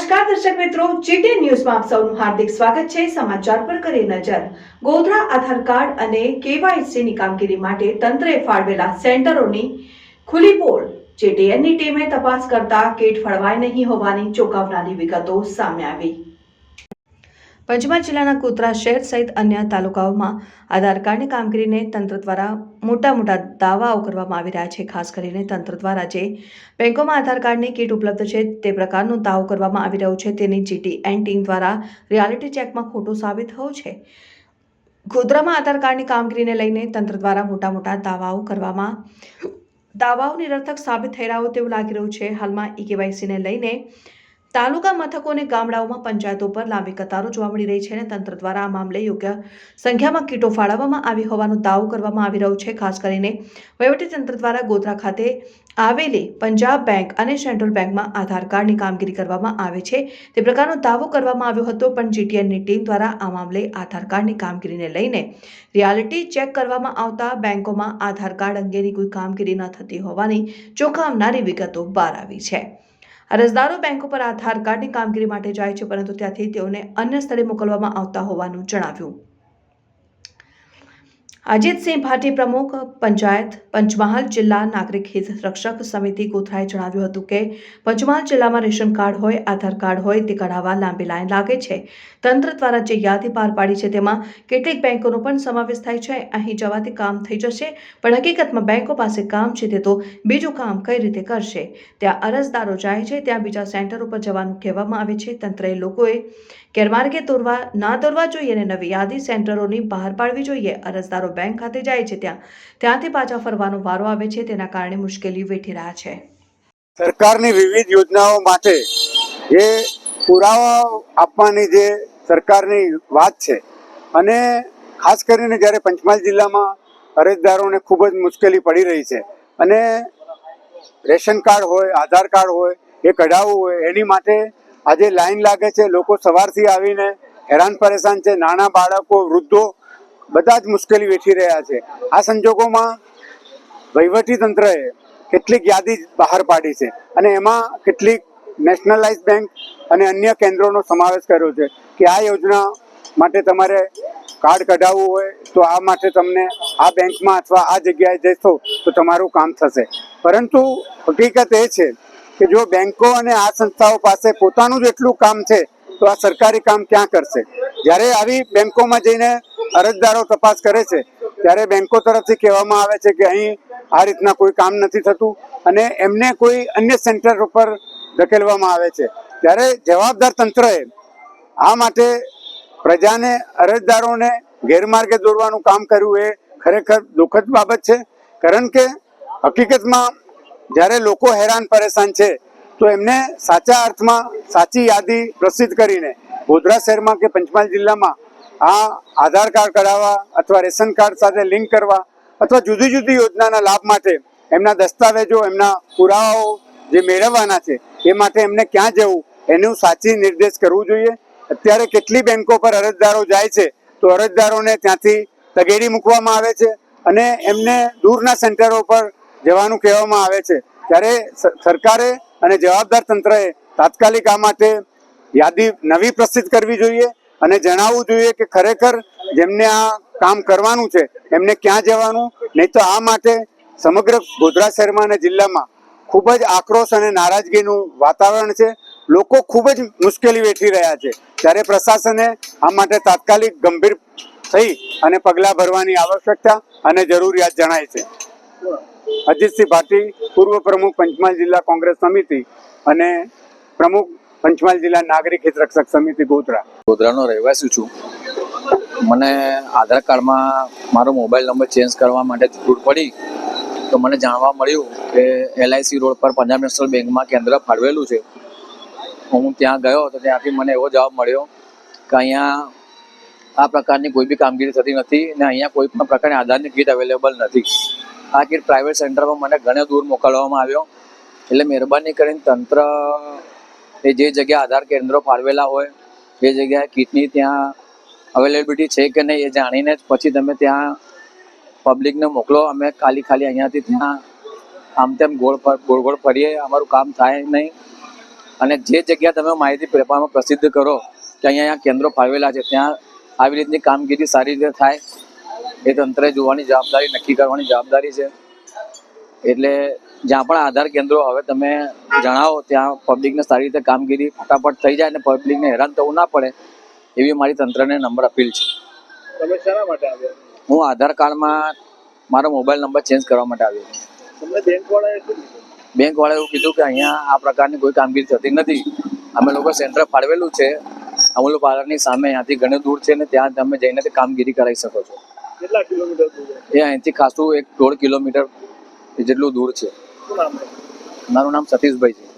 નમસ્કાર દર્શક મિત્રો જીટી ન્યૂઝમાં આપ સૌનું હાર્દિક સ્વાગત છે. સમાચાર પર કરી નજર. ગોધરા આધાર કાર્ડ અને કેવાયસી ની કામગીરી માટે તંત્રે ફાળવેલા સેન્ટરોની ખુલ્લી પોલ. જેટીએનની ટીમે તપાસ કરતા કીટ ફળવાય નહીં હોવાની ચોંકાવનારી વિગતો સામે આવી. પંચમહાલ જિલ્લાના કોતરા શહેર સહિત અન્ય તાલુકાઓમાં આધાર કાર્ડની કામગીરીને તંત્ર દ્વારા મોટા મોટા દાવાઓ કરવામાં આવી રહ્યા છે. ખાસ કરીને તંત્ર દ્વારા જે બેંકોમાં આધાર કાર્ડની કીટ ઉપલબ્ધ છે તે પ્રકારનો દાવો કરવામાં આવી રહ્યો છે. તેની જીટી એન્ડ ટીમ દ્વારા રિયાલિટી ચેકમાં ખોટું સાબિત થયું છે. ગોધરામાં આધાર કાર્ડની કામગીરીને લઈને તંત્ર દ્વારા મોટા મોટા દાવાઓ કરવામાં દાવાઓ નિરર્થક સાબિત થઈ રહ્યો તેવું લાગી રહ્યું છે. હાલમાં ઈ કેવાયસીને લઈને તાલુકા મથકો અને ગામડાઓમાં પંચાયતો પર લાંબી કતારો જોવા મળી રહી છે અને તંત્ર દ્વારા આ મામલે યોગ્ય સંખ્યામાં કીટો ફાળવવામાં આવી હોવાનો દાવો કરવામાં આવી રહ્યો છે. ખાસ કરીને વહીવટીતંત્ર દ્વારા ગોધરા ખાતે આવેલી પંજાબ બેંક અને સેન્ટ્રલ બેંકમાં આધાર કાર્ડની કામગીરી કરવામાં આવે છે. તે પ્રકારનો દાવો કરવામાં આવ્યો હતો, પણ જીટીએનની ટીમ દ્વારા આ મામલે આધાર કાર્ડની કામગીરીને લઈને રિયાલિટી ચેક કરવામાં આવતા બેંકોમાં આધાર કાર્ડ અંગેની કોઈ કામગીરી ન થતી હોવાની ચોંકાવનારી વિગતો બહાર આવી છે. અરજદારો બેંકો પર આધાર કાર્ડની કામગીરી માટે જાય છે, પરંતુ ત્યાંથી તેઓને અન્ય સ્થળે મોકલવામાં આવતા હોવાનું જણાવ્યું. અજીતસિંહ ભાટી પ્રમુખ, પંચાયત, પંચમહાલ જિલ્લા નાગરિક હિત રક્ષક સમિતિ ગોધરાએ જણાવ્યું હતું કે, પંચમહાલ જિલ્લામાં રેશન કાર્ડ હોય, આધાર કાર્ડ હોય, તે કઢાવવા લાંબી લાઈન લાગે છે. તંત્ર દ્વારા જે યાદી બહાર પાડી છે તેમાં કેટલીક બેંકોનો પણ સમાવેશ થાય છે. અહીં જવાથી કામ થઈ જશે, પણ હકીકતમાં બેંકો પાસે કામ છે તે તો બીજું કામ કઈ રીતે કરશે? ત્યાં અરજદારો જાય છે, ત્યાં બીજા સેન્ટર ઉપર જવાનું કહેવામાં આવે છે. તંત્રએ લોકોએ ગેરમાર્ગે દોરવા, ના દોરવા જોઈએ અને નવી યાદી સેન્ટરોની બહાર પાડવી જોઈએ. અરજદારો બેંક ખાતે જાય છે ત્યાં. ત્યાંથી પાછા ફરવાનો વારો આવે છે, તેના કારણે મુશ્કેલી વેઠી રહ્યા છે. સરકારની વિવિધ યોજનાઓ માટે જે પુરાવા આપવાની જે સરકારની વાત છે, અને ખાસ કરીને જ્યારે પંચમહાલ જિલ્લામાં અરજદારોને ખૂબ જ મુશ્કેલી પડી રહી છે, અને રેશન કાર્ડ હોય, આધાર કાર્ડ હોય, એ કઢાવવું હોય, એની માટે આજે લાઈન લાગે છે, લોકો સવારથી આવીને હેરાન પરેશાન છે, નાના બાળકો, વૃદ્ધો બધા જ મુશ્કેલી વેઠી રહ્યા છે. આ સંજોગોમાં વહીવટી તંત્રએ કેટલીક યાદી બહાર પાડી છે અને એમાં કેટલીક નેશનલાઇઝ બેંક અને અન્ય કેન્દ્રોનો સમાવેશ કર્યો છે કે આ યોજના માટે તમારે કાર્ડ કઢાવવું હોય તો આ માટે તમને આ બેંકમાં અથવા આ જગ્યાએ જશો તો તમારું કામ થશે. પરંતુ હકીકત એ છે કે જો બેંકો અને આ સંસ્થાઓ પાસે પોતાનું જ એટલું કામ છે તો આ સરકારી કામ ક્યાં કરશે? જ્યારે આવી બેંકોમાં જઈને અરજદારો તપાસ કરે છે, ત્યારે બેંકો તરફથી કહેવામાં આવે છે કે અહીં આ રીતના કોઈ કામ નથી થતું અને એમને કોઈ અન્ય સેન્ટર ઉપર ધકેલવામાં આવે છે. ત્યારે જવાબદાર તંત્રએ આ માટે પ્રજાને, અરજદારોને ગેરમાર્ગે દોરવાનું કામ કર્યું એ ખરેખર દુઃખદ બાબત છે. કારણ કે હકીકતમાં જ્યારે લોકો હેરાન પરેશાન છે, તો એમને સાચા અર્થમાં સાચી યાદી પ્રસિદ્ધ કરીને ગોધરા શહેરમાં કે પંચમહાલ જિલ્લામાં આ આધાર કાર્ડ કઢાવવા અથવા રેશન કાર્ડ સાથે લિંક કરવા અથવા જુદી જુદી યોજનાના લાભ માટે એમના દસ્તાવેજો, એમના પુરાવાઓ જે મેળવવાના છે, એ માટે એમને ક્યાં જવું, એનું સાચી નિર્દેશ કરવું જોઈએ. અત્યારે કેટલી બેંકો પર અરજદારો જાય છે, તો અરજદારોને ત્યાંથી તગેડી મૂકવામાં આવે છે અને એમને દૂરના સેન્ટરો પર જવાનું કહેવામાં આવે છે. ત્યારે સરકારે અને જવાબદાર તંત્રએ તાત્કાલિક આ માટે યાદી નવી પ્રસિદ્ધ કરવી જોઈએ અને જણાવવું જોઈએ કે ખરેખર જેમને આ કામ કરવાનું છે, એમને ક્યાં જવાનું, નહીં તો આ માટે સમગ્ર ગોધરા શહેરમાં અને જિલ્લામાં ખૂબ જ આક્રોશ અને નારાજગીનું વાતાવરણ છે. લોકો ખૂબ જ મુશ્કેલી વેઠી રહ્યા છે. ત્યારે પ્રશાસને આ માટે તાત્કાલિક ગંભીર થઈ અને પગલાં ભરવાની આવશ્યકતા અને જરૂરિયાત જણાય છે. અજીતસિંહ ભાટી, પૂર્વ પ્રમુખ પંચમહાલ જિલ્લા કોંગ્રેસ સમિતિ અને પ્રમુખ પંચમહાલ જિલ્લા નાગરિક હિત રક્ષક સમિતિ ગોધરા. ગોધરાનો રહેવાસી છું. મને આધાર કાર્ડમાં મારો મોબાઈલ નંબર ચેન્જ કરવા માટે જરૂર પડી તો મને જાણવા મળ્યું કે એલઆઈસી રોડ પર પંજાબ નેશનલ બેંકમાં કેન્દ્ર ફાળવેલું છે. હું ત્યાં ગયો તો ત્યાંથી મને એવો જવાબ મળ્યો કે અહીંયા આ પ્રકારની કોઈ બી કામગીરી થતી નથી અને અહીંયા કોઈ પણ પ્રકારની આધારની કીટ અવેલેબલ નથી. આ કીટ પ્રાઇવેટ સેન્ટરમાં મને ઘણે દૂર મોકલવામાં આવ્યો. એટલે મહેરબાની કરીને તંત્ર એ જે જગ્યા આધાર કેન્દ્રો ફાળવેલા હોય એ જગ્યાએ કીટની ત્યાં અવેલેબિલિટી છે કે નહીં એ જાણીને જ પછી તમે ત્યાં પબ્લિકને મોકલો. અમે ખાલી ખાલી અહીંયાથી ત્યાં આમ તેમ ગોળ ગોળ ગોળ ફરીએ. અમારું કામ થાય નહીં. અને જે જગ્યા તમે માહિતી પેપરમાં પ્રસિદ્ધ કરો કે અહીંયા કેન્દ્રો ફાળવેલા છે, ત્યાં આવી રીતની કામગીરી સારી રીતે થાય, એ તંત્રે જોવાની જવાબદારી, નક્કી કરવાની જવાબદારી છે. એટલે જ્યાં પણ આધાર કેન્દ્રો હવે તમે જણાવો ત્યાં પબ્લિકને સારી રીતે કામગીરી ફટાફટ થઈ જાય અને પબ્લિકને હેરાન થવું ના પડે એવી મારી તંત્રને નંબર અપીલ છે. તમે શેના માટે આવ્યા? હું આધાર કાર્ડમાં મારો મોબાઈલ નંબર ચેન્જ કરવા માટે આવ્યો તમને બેંક વાળાએ શું કીધું? એવું કીધું કે અહીંયા આ પ્રકારની કોઈ કામગીરી થતી નથી. અમે લોકો સેન્ટર ફાળવેલું છે. અમૂલ પાર્લરની સામે અહીંયાથી ઘણું દૂર છે ને ત્યાં તમે જઈને તે કામગીરી કરાવી શકો છો. કેટલા કિલોમીટર એ અહીંથી ખાસું એક દોઢ કિલોમીટર જેટલું દૂર છે. મારું નામ સતીશભાઈ છે.